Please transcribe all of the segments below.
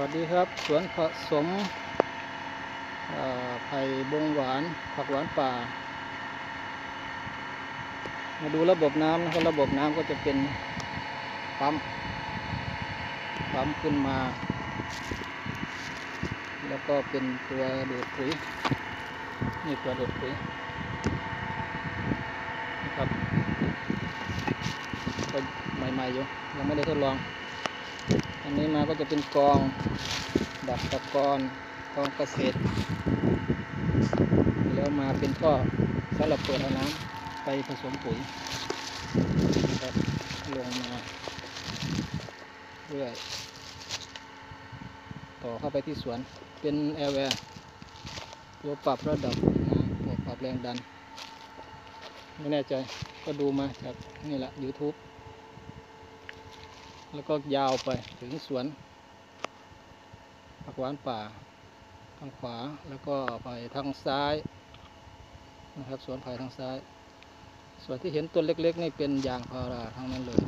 วัสดีครับ สวนผสมไผ่บงหวาน ผักหวานป่า มาดูระบบน้ำนะครับระบบน้ำก็จะเป็นปั๊มปั๊มขึ้นมา แล้วก็เป็นตัวดูดปุ๋ยนี่ตัวดูดปุ๋ยนะครับก็ใหม่ๆอยู่ยังไม่ได้ทดลอง อันนี้มาก็จะเป็นกองดักตะกอนกองเกษตร แล้วมาเป็นท่อสำหรับเปิดเอาน้ำไปผสมปุ๋ยนะครับลงมาเรื่อยต่อเข้าไปที่สวนเป็นแอร์แวร์ตัวปรับระดับน้ำตัวปรับแรงดัน ไม่แน่ใจก็ดูมาจากนี่แหละ YouTube แล้วก็ยาวไปถึงสวนผักหวานป่า ทางขวาแล้วก็ไปทางซ้ายนะครับสวนไผ่ทางซ้าย ส่วนที่เห็นต้นเล็กๆนี่เป็นยางพาราทั้งนั้นเลย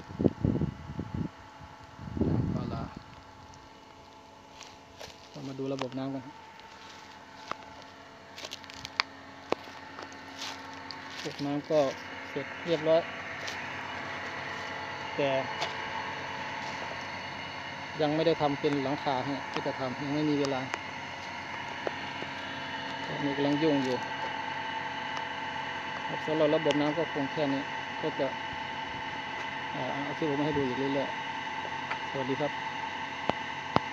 ยางพาราเรามาดูระบบน้ำกันระบบน้ำก็เสร็จเรียบร้อยแต่ ยังไม่ได้ทำเป็นหลังคาฮะที่จะทำยังไม่มีเวลาตอนนี้กำลังยุ่งอยู่สำหรับระบบน้ำก็คงแค่นี้ก็จะอ่าเอาที่ผมมาให้ดูอีกเรื่อยๆสวัสดีครับ